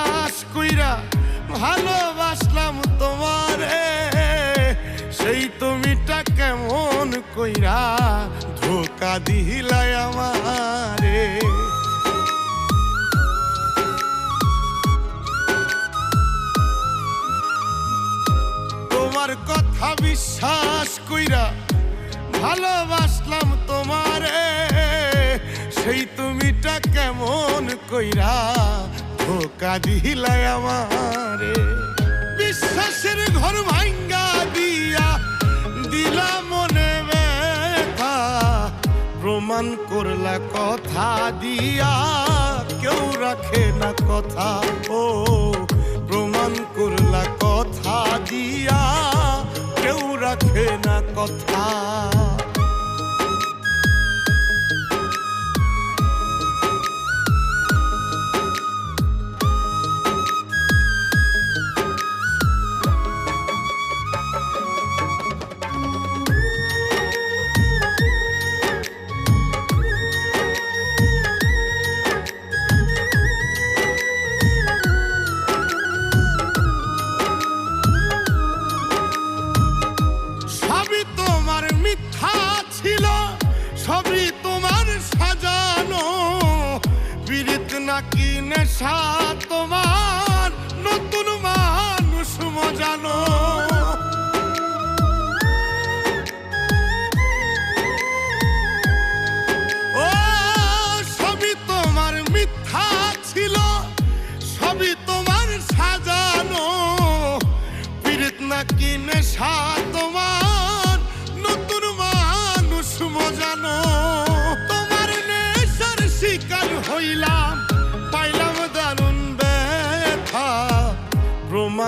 বিশ্বাস কইরা ভালোবাসলাম তোমারে, সেই তুমিটা কেমন কইরা ধোকা দিলাই আমারে। তোমার কথা বিশ্বাস কইরা ভালোবাসলাম তোমারে, সেই তুমিটা কেমন কইরা ধোকা দিলাই আমারে। বিশ্বাসের ঘর ভাঙ্গা দিয়া দিলা মনে ব্যথা। প্রমাণ করলা কথা দিয়া, কেউ রাখে না কথা। ও, প্রমাণ করলা কথা দিয়া, কেউ রাখে না কথা। সবই তোমার সাজানো পীড়িত নাকি নেশা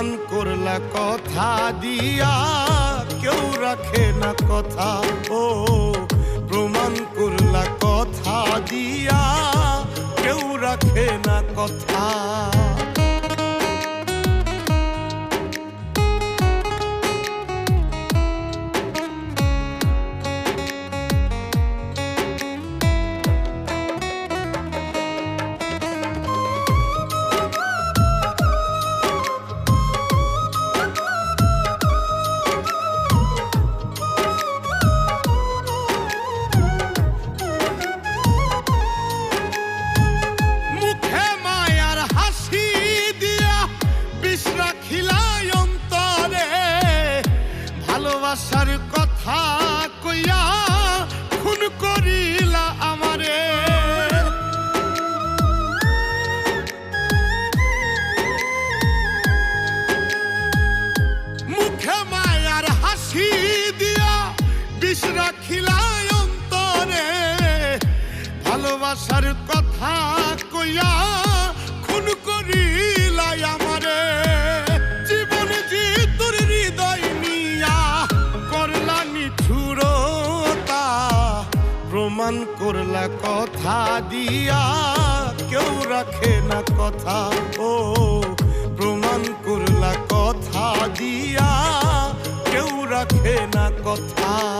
প্রমাণ করলা কথা দিয়া। কেউ রাখে না কথা, ও, প্রমাণ করলা কথা দিয়া। কেউ রাখে না কথা। ভালোবাসার কথা কইয়া খুন করিলাই আমারে। জীবন যে তোর হৃদয় নিয়া করলা নিঠুরতা, প্রমাণ করলা কথা দিয়া, কেউ রাখে না কথা, ও প্রমাণ করলা কথা দিয়া, কেউ রাখে না কথা।